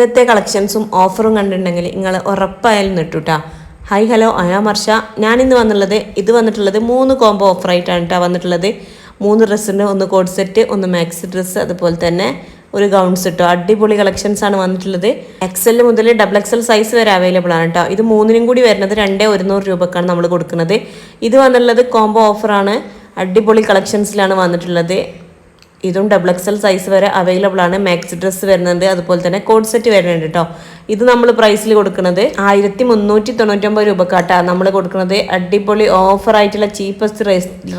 ഇന്നത്തെ കളക്ഷൻസും ഓഫറും കണ്ടിട്ടുണ്ടെങ്കിൽ നിങ്ങൾ ഉറപ്പായാലും നിട്ടുട്ടാ. ഹായ് ഹലോ അയാ മർഷ ഞാനിന്ന് വന്നുള്ളത് ഇത് വന്നിട്ടുള്ളത് മൂന്ന് കോംബോ ഓഫറായിട്ടാണ് കേട്ടോ വന്നിട്ടുള്ളത്. മൂന്ന് ഡ്രസ്സിന്റെ ഒന്ന് കോഡ് സെറ്റ് ഒന്ന് മാക്സി ഡ്രസ്സ് അതുപോലെ തന്നെ ഒരു ഗൗൺ സെട്ടോ അടിപൊളി കളക്ഷൻസ് ആണ് വന്നിട്ടുള്ളത്. എക്സൽ മുതൽ ഡബിൾ എക്സൽ സൈസ് വരെ അവൈലബിൾ ആണ് കേട്ടോ ഇത് മൂന്നിനും കൂടി വരുന്നത് രണ്ടേ ഒരുന്നൂറ് രൂപക്കാണ് നമ്മൾ കൊടുക്കുന്നത്. ഇത് വന്നിട്ടുള്ളത് കോംബോ ഓഫറാണ് അടിപൊളി കളക്ഷൻസിലാണ് വന്നിട്ടുള്ളത്. ഇതും ഡബിൾ എക്സൽ സൈസ് വരെ അവൈലബിൾ ആണ്. മാക്സ് ഡ്രസ്സ് വരുന്നുണ്ട്. അതുപോലെ തന്നെ കോഡ് സെറ്റ് വരുന്നുണ്ട് കേട്ടോ ഇത് നമ്മൾ പ്രൈസിൽ കൊടുക്കുന്നത് ആയിരത്തി മുന്നൂറ്റി തൊണ്ണൂറ്റൊമ്പത് രൂപക്കാട്ടാണ് നമ്മൾ കൊടുക്കുന്നത് അടിപൊളി ഓഫർ ആയിട്ടുള്ള ചീപ്പസ്റ്റ്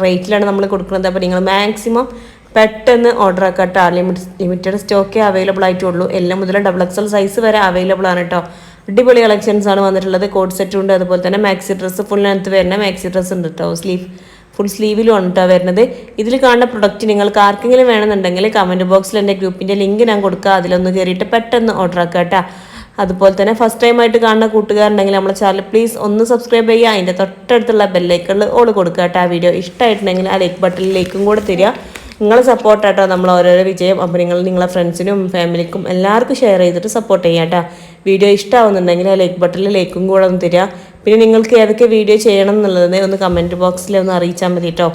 റേറ്റിലാണ് നമ്മൾ കൊടുക്കുന്നത്. അപ്പോൾ നിങ്ങൾ മാക്സിമം പെട്ടെന്ന് ഓർഡർ ആക്കാട്ടോ. ലിമിറ്റ് ലിമിറ്റഡ് സ്റ്റോക്കേ അവൈലബിൾ ആയിട്ടുള്ളൂ. എല്ലാം മുതൽ ഡബിൾ എക്സൽ സൈസ് വരെ അവൈലബിൾ ആണ് കേട്ടോ അടിപൊളി കളക്ഷൻസ് ആണ് വന്നിട്ടുള്ളത്. കോഡ് സെറ്റും ഉണ്ട്. അതുപോലെ തന്നെ മാക്സി ഡ്രസ്സ് ഫുൾ ലെങ്ത് വരുന്ന മാക്സി ഡ്രസ്സ് ഉണ്ട് കേട്ടോ സ്ലീവ് ഫുൾ സ്ലീവിലും ആണ് കേട്ടോ വരുന്നത്? ഇതിൽ കാണുന്ന പ്രൊഡക്റ്റ് നിങ്ങൾക്ക് ആർക്കെങ്കിലും വേണമെന്നുണ്ടെങ്കിൽ കമന്റ് ബോക്സിൽ എന്റെ ഗ്രൂപ്പിന്റെ ലിങ്ക് ഞാൻ കൊടുക്കുക അതിലൊന്ന് കയറിയിട്ട് പെട്ടെന്ന് ഓർഡർ ആക്കുക കേട്ടോ. അതുപോലെ തന്നെ ഫസ്റ്റ് ടൈം ആയിട്ട് കാണുന്ന കൂട്ടുകാരുണ്ടെങ്കിൽ നമ്മളെ ചാനൽ പ്ലീസ് ഒന്ന് സബ്സ്ക്രൈബ് ചെയ്യുക. അതിന്റെ തൊട്ടടുത്തുള്ള ബെല്ലൈക്കണിൽ ഓൾ കൊടുക്കുക കേട്ടോ. ആ വീഡിയോ ഇഷ്ടമായിട്ടുണ്ടെങ്കിൽ ആ ലൈക്ക് ബട്ടണിലേക്കും കൂടെ തരിക. നിങ്ങളെ സപ്പോർട്ട് ആട്ടോ നമ്മൾ ഓരോരോ വിജയം. അപ്പം നിങ്ങൾ നിങ്ങളെ ഫ്രണ്ട്സിനും ഫാമിലിക്കും എല്ലാവർക്കും ഷെയർ ചെയ്തിട്ട് സപ്പോർട്ട് ചെയ്യാം കേട്ടോ. വീഡിയോ ഇഷ്ടമാവുന്നുണ്ടെങ്കിൽ ആ ലൈക്ക് ബട്ടണിൽ ലൈക്കും കൂടെ ഒന്ന് തരിക. പിന്നെ നിങ്ങൾക്ക് ഏതൊക്കെ വീഡിയോ ചെയ്യണം എന്നുള്ളത് ഒന്ന് കമന്റ് ബോക്സിൽ ഒന്ന് അറിയിച്ചാൽ മതി കേട്ടോ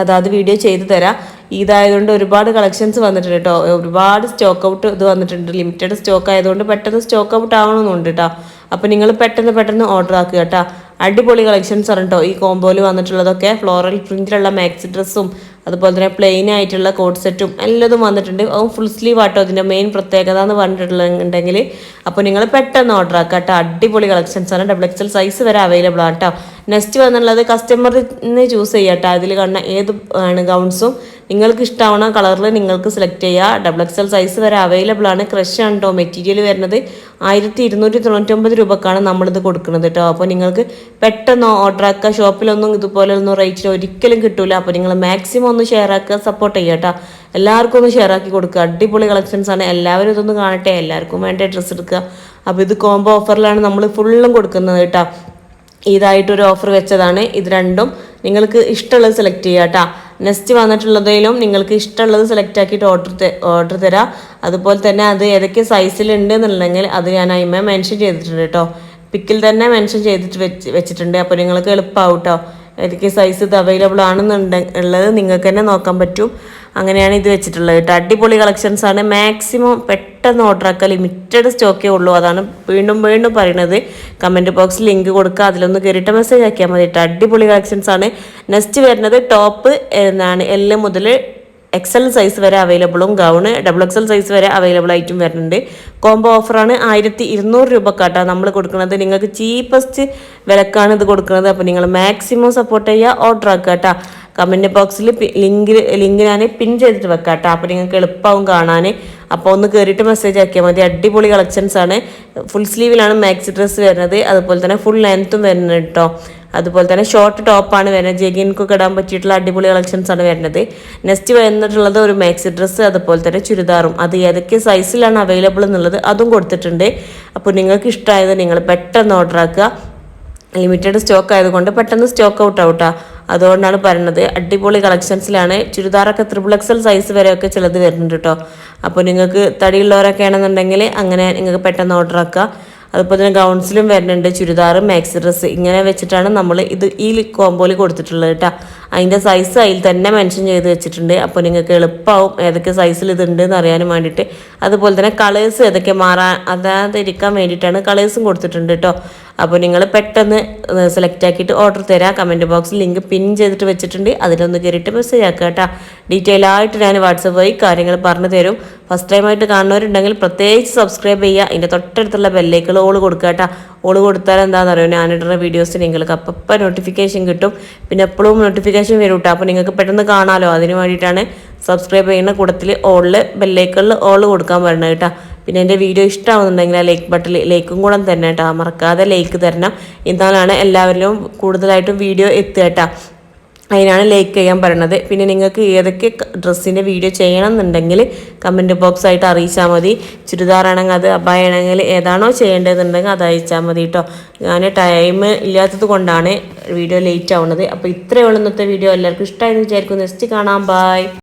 അതാത് വീഡിയോ ചെയ്തു തരാം. ഇതായതുകൊണ്ട് ഒരുപാട് കളക്ഷൻസ് വന്നിട്ടുണ്ട് കേട്ടോ ഒരുപാട് സ്റ്റോക്ക് ഔട്ട് ഇത് വന്നിട്ടുണ്ട്. ലിമിറ്റഡ് സ്റ്റോക്ക് ആയതുകൊണ്ട് പെട്ടെന്ന് സ്റ്റോക്ക് ഔട്ട് ആവണമെന്നുണ്ട് കേട്ടോ അപ്പോൾ നിങ്ങൾ പെട്ടെന്ന് പെട്ടെന്ന് ഓർഡർ ആക്കുക കേട്ടോ അടിപൊളി കളക്ഷൻസ് ആണ് കേട്ടോ ഈ കോമ്പോയിൽ വന്നിട്ടുള്ളതൊക്കെ ഫ്ലോറൽ പ്രിന്റിലുള്ള മാക്സി ഡ്രസ്സും അതുപോലെ തന്നെ പ്ലെയിൻ ആയിട്ടുള്ള കോട്ട് സെറ്റും എല്ലാതും വന്നിട്ടുണ്ട്. അതും ഫുൾ സ്ലീവ് ആട്ടോ അതിന്റെ മെയിൻ പ്രത്യേകത എന്ന് പറഞ്ഞിട്ടുണ്ടെങ്കിൽ. അപ്പോൾ നിങ്ങൾ പെട്ടെന്ന് ഓർഡർ ആക്കുക കേട്ടോ. അടിപൊളി കളക്ഷൻസ് ആണ്. ഡബിൾ എക്സൽ സൈസ് വരെ അവൈലബിൾ ആണ് കേട്ടോ. നെക്സ്റ്റ് വന്നുള്ളത് കസ്റ്റമറിന് ചൂസ് ചെയ്യാം കേട്ടോ. അതിൽ കാണുന്ന ഏത് ഗൗൺസും നിങ്ങൾക്ക് ഇഷ്ടമാവണ കളറിൽ നിങ്ങൾക്ക് സെലക്ട് ചെയ്യുക ഡബിൾ എക്സൽ സൈസ് വരെ അവൈലബിൾ ആണ്. ക്രഷ് ആണ് കേട്ടോ മെറ്റീരിയൽ വരുന്നത് ആയിരത്തി ഇരുന്നൂറ്റി തൊണ്ണൂറ്റൊമ്പത് രൂപക്കാണ് നമ്മളിത് കൊടുക്കുന്നത് കേട്ടോ അപ്പോൾ നിങ്ങൾക്ക് പെട്ടെന്ന് ഓർഡർ ആക്കുക ഷോപ്പിലൊന്നും ഇതുപോലെ ഒന്നും റേറ്റിൽ ഒരിക്കലും കിട്ടില്ല അപ്പോൾ നിങ്ങൾ മാക്സിമം ഒന്ന് ഷെയർ ആക്കുക സപ്പോർട്ട് ചെയ്യുക കേട്ടോ എല്ലാവർക്കും ഒന്ന് ഷെയർ ആക്കി കൊടുക്കുക. അടിപൊളി കളക്ഷൻസ് ആണ്. എല്ലാവരും ഇതൊന്ന് കാണട്ടെ. എല്ലാവർക്കും വേണ്ട ഡ്രസ്സ് എടുക്കുക. അപ്പോൾ ഇത് കോംബോ ഓഫറിലാണ് നമ്മൾ ഫുള്ളും കൊടുക്കുന്നത് കേട്ടോ ഇതായിട്ടൊരു ഓഫർ വെച്ചതാണ്. ഇത് രണ്ടും നിങ്ങൾക്ക് ഇഷ്ടമുള്ളത് സെലക്ട് ചെയ്യാം കേട്ടോ നെക്സ്റ്റ് വന്നിട്ടുള്ളതിലും നിങ്ങൾക്ക് ഇഷ്ടമുള്ളത് സെലക്ട് ആക്കിയിട്ട് ഓർഡർ ഓർഡർ തരാം. അതുപോലെ തന്നെ അത് ഏതൊക്കെ സൈസിലുണ്ട് എന്നുണ്ടെങ്കിൽ അത് ഞാൻ അതിമേ മെൻഷൻ ചെയ്തിട്ടുണ്ട് കേട്ടോ. പിക്കിൽ തന്നെ മെൻഷൻ ചെയ്തിട്ട് വെച്ച് വെച്ചിട്ടുണ്ട്. അപ്പോൾ നിങ്ങൾക്ക് എളുപ്പമാവും കേട്ടോ ഏതൊക്കെ സൈസ് ഇത് അവൈലബിൾ ആണെന്നുണ്ടെ ഉള്ളത് നിങ്ങൾക്ക് തന്നെ നോക്കാൻ പറ്റും. അങ്ങനെയാണ് ഇത് വെച്ചിട്ടുള്ളത് കേട്ടോ. അടിപൊളി കളക്ഷൻസ് ആണ്. മാക്സിമം പെട്ടെന്ന് ഓർഡർ ആക്കുക ലിമിറ്റഡ് സ്റ്റോക്കേ ഉള്ളൂ. അതാണ് വീണ്ടും വീണ്ടും പറയുന്നത് കമന്റ് ബോക്സിൽ ലിങ്ക് കൊടുക്കുക അതിലൊന്ന് കയറിയിട്ട് മെസ്സേജ് ആക്കിയാൽ മതി കേട്ടോ. അടിപൊളി കളക്ഷൻസ് ആണ്. നെക്സ്റ്റ് വരുന്നത് ടോപ്പ് എന്താണ് എല്ലാം മുതൽ എക്സൽ സൈസ് വരെ അവൈലബിളും ഗൗണ് ഡബിൾ എക്സൽ സൈസ് വരെ അവൈലബിൾ ആയിട്ടും വരുന്നുണ്ട്. കോംബോ ഓഫറാണ് ആയിരത്തി ഇരുന്നൂറ് രൂപക്കാട്ടോ നമ്മൾ കൊടുക്കുന്നത് നിങ്ങൾക്ക് ചീപ്പസ്റ്റ് വിലക്കാണ് ഇത് കൊടുക്കുന്നത് അപ്പോൾ നിങ്ങൾ മാക്സിമം സപ്പോർട്ട് ചെയ്യുക ഓർഡർ ആക്കുക കേട്ടോ കമന്റ് ബോക്സിൽ ലിങ്ക് ലിങ്ക് ഞാൻ പിൻ ചെയ്തിട്ട് വെക്കാം കേട്ടോ അപ്പോൾ നിങ്ങൾക്ക് എളുപ്പമാവും കാണാൻ അപ്പോൾ ഒന്ന് കയറിയിട്ട് മെസ്സേജ് ആക്കിയാൽ മതി. അടിപൊളി കളക്ഷൻസ് ആണ്. ഫുൾ സ്ലീവിലാണ് മാക്സി ഡ്രസ്സ് വരുന്നത്. അതുപോലെ തന്നെ ഫുൾ ലെങ്ത്തും വരുന്നത് കേട്ടോ അതുപോലെ തന്നെ ഷോർട്ട് ടോപ്പാണ് വരുന്നത്. ജെഗിൻക്കൊക്കെ ഇടാൻ പറ്റിയിട്ടുള്ള അടിപൊളി കളക്ഷൻസ് ആണ് വരുന്നത്. നെക്സ്റ്റ് വന്നിട്ടുള്ളത് ഒരു മാക്സി ഡ്രസ്സ് അതുപോലെ തന്നെ ചുരിദാറും. അത് ഏതൊക്കെ സൈസിലാണ് അവൈലബിൾ എന്നുള്ളത് അതും കൊടുത്തിട്ടുണ്ട്. അപ്പോൾ നിങ്ങൾക്ക് ഇഷ്ടമായത് നിങ്ങൾ പെട്ടെന്ന് ഓർഡർ ആക്കുക. ലിമിറ്റഡ് സ്റ്റോക്ക് ആയതുകൊണ്ട് പെട്ടെന്ന് സ്റ്റോക്ക് ഔട്ട് ഔട്ടാ അതുകൊണ്ടാണ് പറയുന്നത് അടിപൊളി കളക്ഷൻസിലാണ്. ചുരിദാറൊക്കെ ത്രിപിൾ എക്സൽ സൈസ് വരെയൊക്കെ ചിലത് വരുന്നുണ്ട് കേട്ടോ അപ്പോൾ നിങ്ങൾക്ക് തടിയുള്ളവരൊക്കെ ആണെന്നുണ്ടെങ്കിൽ അങ്ങനെ നിങ്ങൾക്ക് പെട്ടെന്ന് ഓർഡർ ആക്കുക. അതുപോലെ തന്നെ ഗൗൺസിലും വരുന്നുണ്ട് ചുരിദാർ മാക്സി ഡ്രസ്സ് ഇങ്ങനെ വെച്ചിട്ടാണ് നമ്മൾ ഇത് ഈ കോമ്പോയിൽ കൊടുത്തിട്ടുള്ളത് കേട്ടോ അതിന്റെ സൈസ് അതിൽ തന്നെ മെൻഷൻ ചെയ്ത് വെച്ചിട്ടുണ്ട്. അപ്പോൾ നിങ്ങൾക്ക് എളുപ്പമാവും ഏതൊക്കെ സൈസിൽ ഇതുണ്ട് എന്ന് അറിയാനും വേണ്ടിയിട്ട്. അതുപോലെ തന്നെ കളേഴ്സ് ഏതൊക്കെ മാറാൻ അതാതിരിക്കാൻ വേണ്ടിയിട്ടാണ് കളേഴ്സും കൊടുത്തിട്ടുണ്ട് കേട്ടോ അപ്പോൾ നിങ്ങൾ പെട്ടെന്ന് സെലക്ട് ആക്കിയിട്ട് ഓർഡർ തരാം. കമന്റ് ബോക്സിൽ ലിങ്ക് പിൻ ചെയ്തിട്ട് വെച്ചിട്ടുണ്ട്. അതിലൊന്ന് കയറിയിട്ട് മെസ്സേജ് ആക്കുക കേട്ടോ ഡീറ്റെയിൽ ആയിട്ട് ഞാൻ വാട്സപ്പ് വഴി കാര്യങ്ങൾ പറഞ്ഞു തരും. ഫസ്റ്റ് ടൈം ആയിട്ട് കാണുന്നവരുണ്ടെങ്കിൽ പ്രത്യേകിച്ച് സബ്സ്ക്രൈബ് ചെയ്യുക. അതിന്റെ തൊട്ടടുത്തുള്ള ബെല്ലേക്കൾ ഓൾ കൊടുക്കുക കേട്ടോ. ഓൾ കൊടുത്താൽ എന്താണെന്ന് അറിയാം ഞാനിടുന്ന വീഡിയോസ് നിങ്ങൾക്ക് അപ്പം നോട്ടിഫിക്കേഷൻ കിട്ടും. പിന്നെ എപ്പോഴും നോട്ടിഫിക്കേഷൻ വരും കേട്ടോ. അപ്പോൾ നിങ്ങൾക്ക് പെട്ടെന്ന് കാണാമല്ലോ അതിന് വേണ്ടിയിട്ടാണ് സബ്സ്ക്രൈബ് ചെയ്യുന്ന കൂട്ടത്തിൽ ഓളിൽ ബെല്ലേക്കുകളിൽ ഓൾ കൊടുക്കാൻ പറയുന്നത് കേട്ടോ. പിന്നെ എന്റെ വീഡിയോ ഇഷ്ടമാവുന്നുണ്ടെങ്കിൽ ആ ലൈക്ക് ബട്ടൺ ലൈക്കും കൂടെ തന്നെ കേട്ടോ. മറക്കാതെ ലൈക്ക് തരണം. എന്നാലാണ് എല്ലാവരിലും കൂടുതലായിട്ടും വീഡിയോ എത്തുക കേട്ടോ. അതിനാണ് ലൈക്ക് ചെയ്യാൻ പറയണത്. പിന്നെ നിങ്ങൾക്ക് ഏതൊക്കെ ഡ്രസ്സിന്റെ വീഡിയോ ചെയ്യണം എന്നുണ്ടെങ്കിൽ കമന്റ് ബോക്സ് ആയിട്ട് അറിയിച്ചാൽ മതി. ചുരിദാറാണെങ്കിൽ അത് അബായാണെങ്കിൽ ഏതാണോ ചെയ്യേണ്ടതെന്നുണ്ടെങ്കിൽ അത് അയച്ചാൽ മതി കേട്ടോ ഞാൻ ടൈം ഇല്ലാത്തത് കൊണ്ടാണ് വീഡിയോ ലേറ്റ് ആവുന്നത്. അപ്പോൾ ഇത്രയേ ഉള്ളൂ ഇന്നത്തെ വീഡിയോ എല്ലാവർക്കും ഇഷ്ടമായിരുന്നു വിചാരിക്കും നെക്സ്റ്റ് കാണാം. ബായ്